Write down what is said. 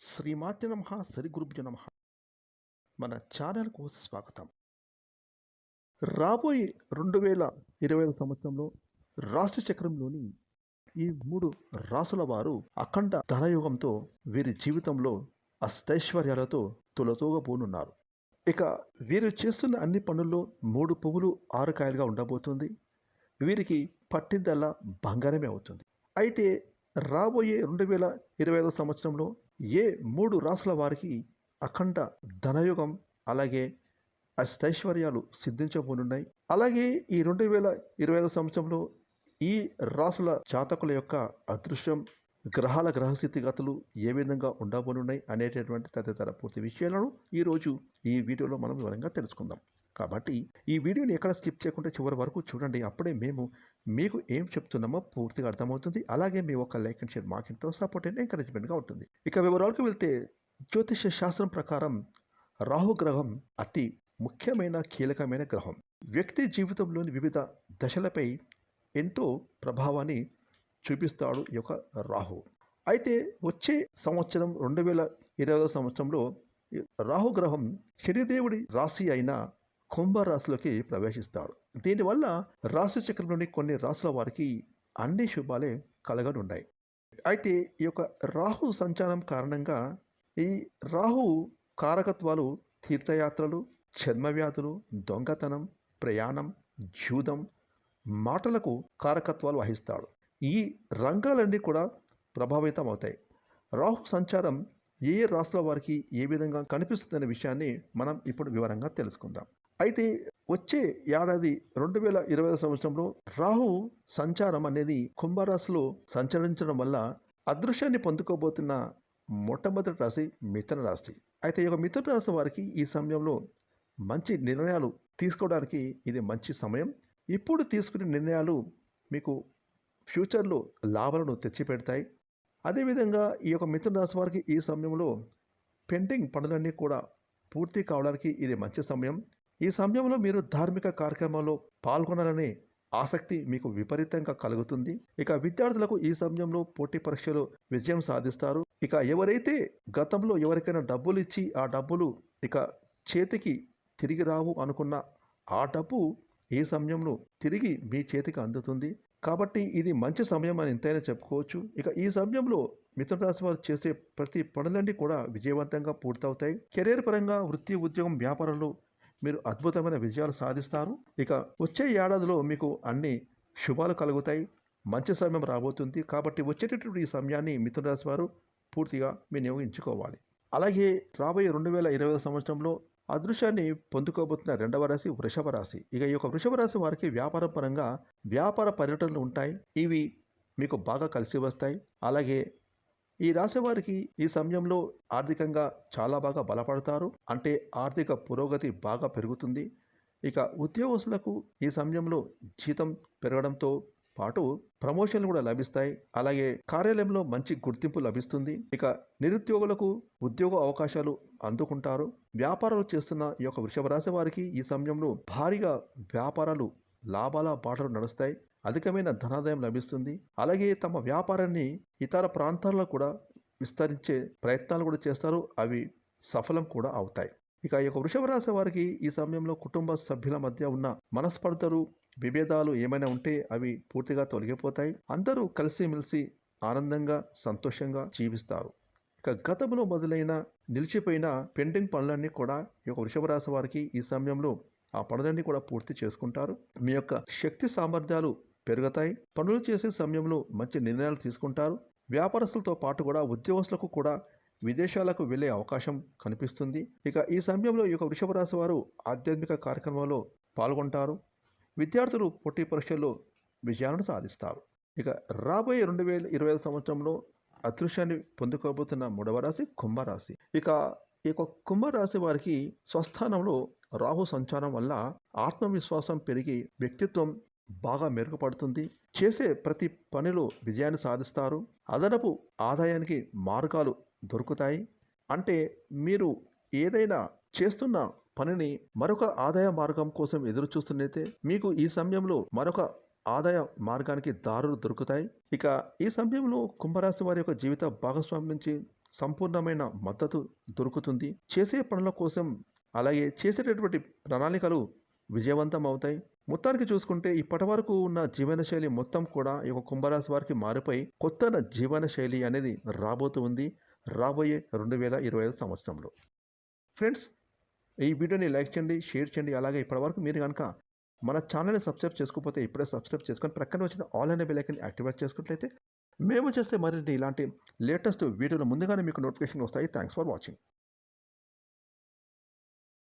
శ్రీమాత్య నమ శ్రీ గురుభ్య నమ. మన ఛానల్కు స్వాగతం. రాబోయే రెండు వేల ఇరవై ఐదు సంవత్సరంలో రాశి చక్రంలోని ఈ మూడు రాసుల వారు అఖండ ధనయుగంతో వీరి జీవితంలో అష్టైశ్వర్యాలతో తులతూగబోనున్నారు. ఇక వీరు చేస్తున్న అన్ని పనుల్లో మూడు పువ్వులు ఆరు కాయలుగా ఉండబోతుంది. వీరికి పట్టిందల్లా బంగారమే అవుతుంది. అయితే రాబోయే రెండు వేల ఇరవై ఐదో సంవత్సరంలో ఏ మూడు రాసుల వారికి అఖండ ధనయుగం అలాగే అష్టైశ్వర్యాలు సిద్ధించబోనున్నాయి? అలాగే ఈ రెండు వేల ఇరవై ఐదో సంవత్సరంలో ఈ రాసుల జాతకుల యొక్క అదృశ్యం గ్రహాల గ్రహస్థితిగతులు ఏ విధంగా ఉండబోనున్నాయి అనేటటువంటి తదితర పూర్తి విషయాలను ఈరోజు ఈ వీడియోలో మనం వివరంగా తెలుసుకుందాం. కాబట్టి ఈ వీడియోని ఎక్కడ స్కిప్ చేయకుండా చివరి వరకు చూడండి. అప్పుడే మేము మీకు ఏం చెప్తున్నామో పూర్తిగా అర్థమవుతుంది. అలాగే మీ ఒక లైక్ అండ్ షేర్ మాకెంతో సపోర్ట్ అండ్ ఎంకరేజ్మెంట్గా ఉంటుంది. ఇక వివరాలకు వెళ్తే జ్యోతిష శాస్త్రం ప్రకారం రాహు గ్రహం అతి ముఖ్యమైన కీలకమైన గ్రహం. వ్యక్తి జీవితంలోని వివిధ దశలపై ఎంతో ప్రభావాన్ని చూపిస్తాడు ఈ యొక్క రాహు. అయితే వచ్చే సంవత్సరం రెండు వేల ఇరవై సంవత్సరంలో రాహుగ్రహం రాహు గ్రహం శనిదేవుడి రాశి అయిన కుంభరాశిలోకి ప్రవేశిస్తాడు. దీనివల్ల రాశి చక్రంలోని కొన్ని రాశుల వారికి అన్ని శుభాలే కలగనున్నాయి. అయితే ఈ యొక్క రాహు సంచారం కారణంగా ఈ రాహు కారకత్వాలు తీర్థయాత్రలు చర్మవ్యాధులు దొంగతనం ప్రయాణం జూదం మాటలకు కారకత్వాలు వహిస్తాడు. ఈ రంగాలన్నీ కూడా ప్రభావితం అవుతాయి రాహు సంచారం ఏ ఏ రాశుల వారికి ఏ విధంగా కనిపిస్తుందనే విషయాన్ని మనం ఇప్పుడు వివరంగా తెలుసుకుందాం. అయితే వచ్చే ఏడాది రెండు వేల ఇరవై సంవత్సరంలో రాహు సంచారం అనేది కుంభరాశిలో సంచరించడం వల్ల అదృశ్యాన్ని పొందుకోబోతున్న మొట్టమొదటి రాశి మిథున రాశి. అయితే ఈ యొక్క మిథున రాశి వారికి ఈ సమయంలో మంచి నిర్ణయాలు తీసుకోవడానికి ఇది మంచి సమయం. ఇప్పుడు తీసుకునే నిర్ణయాలు మీకు ఫ్యూచర్లో లాభాలను తెచ్చిపెడతాయి. అదేవిధంగా ఈ యొక్క మిథున రాశి వారికి ఈ సమయంలో పెండింగ్ పనులన్నీ కూడా పూర్తి కావడానికి ఇది మంచి సమయం. ఈ సమయంలో మీరు ధార్మిక కార్యక్రమంలో పాల్గొనాలనే ఆసక్తి మీకు విపరీతంగా కలుగుతుంది. ఇక విద్యార్థులకు ఈ సమయంలో పోటీ పరీక్షలు విజయం సాధిస్తారు. ఇక ఎవరైతే గతంలో ఎవరికైనా డబ్బులు ఇచ్చి ఆ డబ్బులు ఇక చేతికి తిరిగి రావు అనుకున్న ఆ డబ్బు ఈ సమయంలో తిరిగి మీ చేతికి అందుతుంది. కాబట్టి ఇది మంచి సమయం అని ఎంతైనా చెప్పుకోవచ్చు. ఇక ఈ సమయంలో మిథున రాశి వారు చేసే ప్రతి పనులన్నీ కూడా విజయవంతంగా పూర్తవుతాయి. కెరీర్ పరంగా వృత్తి ఉద్యోగం వ్యాపారంలో మీరు అద్భుతమైన విజయాలు సాధిస్తారు. ఇక వచ్చే ఏడాదిలో మీకు అన్ని శుభాలు కలుగుతాయి. మంచి సమయం రాబోతుంది. కాబట్టి వచ్చేటటువంటి ఈ సమయాన్ని మిథునరాశి వారు పూర్తిగా వినియోగించుకోవాలి. అలాగే రాబోయే రెండు వేల ఇరవై సంవత్సరంలో అదృశ్యాన్ని పొందుకోబోతున్న రెండవ రాశి వృషభ రాశి. ఇక ఈ యొక్క వృషభ రాశి వారికి వ్యాపారం పరంగా వ్యాపార పర్యటనలు ఉంటాయి. ఇవి మీకు బాగా కలిసి వస్తాయి. అలాగే ఈ రాశి వారికి ఈ సమయంలో ఆర్థికంగా చాలా బాగా బలపడతారు. అంటే ఆర్థిక పురోగతి బాగా పెరుగుతుంది. ఇక ఉద్యోగస్తులకు ఈ సమయంలో జీతం పెరగడంతో పాటు ప్రమోషన్లు కూడా లభిస్తాయి. అలాగే కార్యాలయంలో మంచి గుర్తింపు లభిస్తుంది. ఇక నిరుద్యోగులకు ఉద్యోగ అవకాశాలు అందుకుంటారు. వ్యాపారాలు చేస్తున్న ఈ యొక్క వృషభ రాశి వారికి ఈ సమయంలో భారీగా వ్యాపారాలు లాభాల బాటలు నడుస్తాయి అధికమైన ధనాదాయం లభిస్తుంది. అలాగే తమ వ్యాపారాన్ని ఇతర ప్రాంతాల్లో కూడా విస్తరించే ప్రయత్నాలు కూడా చేస్తారు. అవి సఫలం కూడా అవుతాయి. ఇక ఈ యొక్క వృషభ రాశి వారికి ఈ సమయంలో కుటుంబ సభ్యుల మధ్య ఉన్న మనస్పర్ధలు విభేదాలు ఏమైనా ఉంటే అవి పూర్తిగా తొలగిపోతాయి. అందరూ కలిసిమెలిసి ఆనందంగా సంతోషంగా జీవిస్తారు. ఇక గతంలో మొదలైన నిలిచిపోయిన పెండింగ్ పనులన్నీ కూడా ఈ యొక్క వృషభ రాశి వారికి ఈ సమయంలో ఆ పనులన్నీ కూడా పూర్తి చేసుకుంటారు. మీ యొక్క శక్తి సామర్థ్యాలు పెరుగుతాయి. పనులు చేసే సమయంలో మంచి నిర్ణయాలు తీసుకుంటారు. వ్యాపారస్తులతో పాటు కూడా ఉద్యోగస్తులకు కూడా విదేశాలకు వెళ్ళే అవకాశం కనిపిస్తుంది. ఇక ఈ సమయంలో ఈ యొక్క వృషభ రాశి వారు ఆధ్యాత్మిక కార్యక్రమంలో పాల్గొంటారు. విద్యార్థులు పోటీ పరీక్షల్లో విజయాలను సాధిస్తారు. ఇక రాబోయే రెండు వేల ఇరవై ఐదు సంవత్సరంలో అదృశ్యాన్ని పొందుకోబోతున్న మూడవ రాశి కుంభరాశి ఇక ఈ యొక్క కుంభరాశి వారికి స్వస్థానంలో రాహు సంచారం వల్ల ఆత్మవిశ్వాసం పెరిగి వ్యక్తిత్వం బాగా మెరుగుపడుతుంది. చేసే ప్రతి పనిలో విజయాన్ని సాధిస్తారు. అదనపు ఆదాయానికి మార్గాలు దొరుకుతాయి. అంటే మీరు ఏదైనా చేస్తున్న పనిని మరొక ఆదాయ మార్గం కోసం ఎదురు చూస్తున్నైతే మీకు ఈ సమయంలో మరొక ఆదాయ మార్గానికి దారులు దొరుకుతాయి. ఇక ఈ సమయంలో కుంభరాశి వారి యొక్క జీవిత భాగస్వామి నుంచి సంపూర్ణమైన మద్దతు దొరుకుతుంది. చేసే పనుల కోసం అలాగే చేసేటటువంటి ప్రణాళికలు విజయవంతం అవుతాయి. మొత్తానికి చూసుకుంటే ఇప్పటి వరకు ఉన్న జీవనశైలి మొత్తం కూడా ఈ యొక్క కుంభరాశి వారికి మారిపోయి కొత్త జీవనశైలి అనేది రాబోతూ ఉంది. రాబోయే రెండు వేల ఇరవై ఐదు సంవత్సరంలో. ఫ్రెండ్స్ ఈ వీడియోని లైక్ చేయండి షేర్ చేయండి. అలాగే ఇప్పటివరకు మీరు కనుక మన ఛానల్ని సబ్స్క్రైబ్ చేసుకోకపోతే ఇప్పుడే సబ్స్క్రైబ్ చేసుకొని ప్రక్కన వచ్చిన ఆల్ అనే బెల్ ఐకన్ యాక్టివేట్ చేసుకున్నట్లయితే మేము చేస్తే మరిన్ని ఇలాంటి లేటెస్ట్ వీడియోలు ముందుగానే మీకు నోటిఫికేషన్ వస్తాయి. Thanks for watching